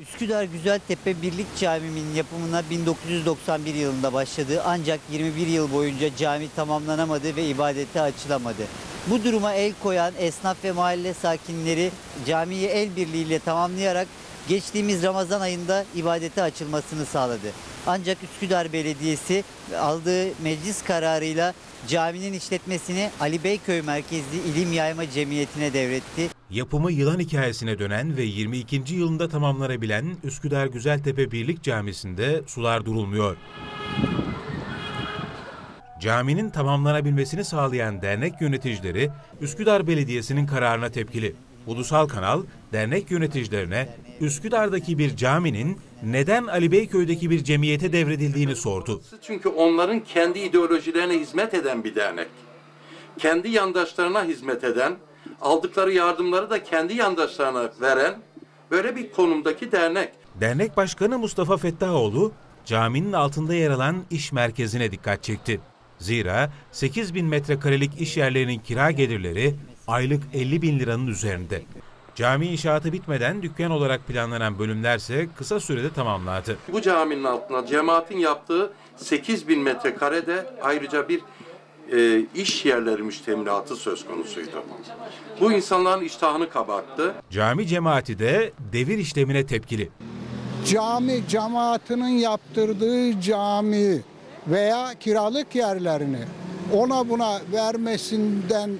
Üsküdar Güzeltepe Birlik Camii'nin yapımına 1991 yılında başladı ancak 21 yıl boyunca cami tamamlanamadı ve ibadete açılamadı. Bu duruma el koyan esnaf ve mahalle sakinleri camiyi el birliğiyle tamamlayarak geçtiğimiz Ramazan ayında ibadete açılmasını sağladı. Ancak Üsküdar Belediyesi aldığı meclis kararıyla caminin işletmesini Ali Beyköy merkezli İlim Yayma Cemiyeti'ne devretti. Yapımı yılan hikayesine dönen ve 22. yılında tamamlanabilen Üsküdar Güzeltepe Birlik Camisi'nde sular durulmuyor. Caminin tamamlanabilmesini sağlayan dernek yöneticileri Üsküdar Belediyesi'nin kararına tepkili. Ulusal Kanal, dernek yöneticilerine Üsküdar'daki bir caminin neden Ali Beyköy'deki bir cemiyete devredildiğini sordu. Çünkü onların kendi ideolojilerine hizmet eden bir dernek. Kendi yandaşlarına hizmet eden, aldıkları yardımları da kendi yandaşlarına veren böyle bir konumdaki dernek. Dernek Başkanı Mustafa Fettahoğlu, caminin altında yer alan iş merkezine dikkat çekti. Zira 8 bin metrekarelik iş yerlerinin kira gelirleri aylık 50 bin liranın üzerinde. Cami inşaatı bitmeden dükkan olarak planlanan bölümlerse kısa sürede tamamlandı. Bu caminin altına cemaatin yaptığı 8 bin metrekarede ayrıca bir e, iş yerleri müştemilatı söz konusuydu. Bu insanların iştahını kabarttı. Cami cemaati de devir işlemine tepkili. cami cemaatinin yaptırdığı cami veya kiralık yerlerini ona buna vermesinden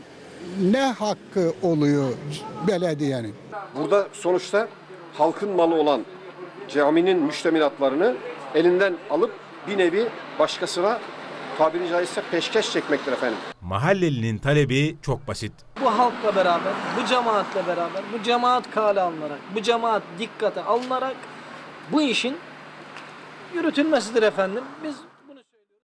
ne hakkı oluyor belediyenin? Burada sonuçta halkın malı olan caminin müştemilatlarını elinden alıp bir nevi başkasına tabiri caizse peşkeş çekmektir efendim. Mahallelinin talebi çok basit. bu halkla beraber, bu cemaatle beraber, bu cemaat kale alınarak, bu cemaat dikkate alınarak bu işin yürütülmesidir efendim. Biz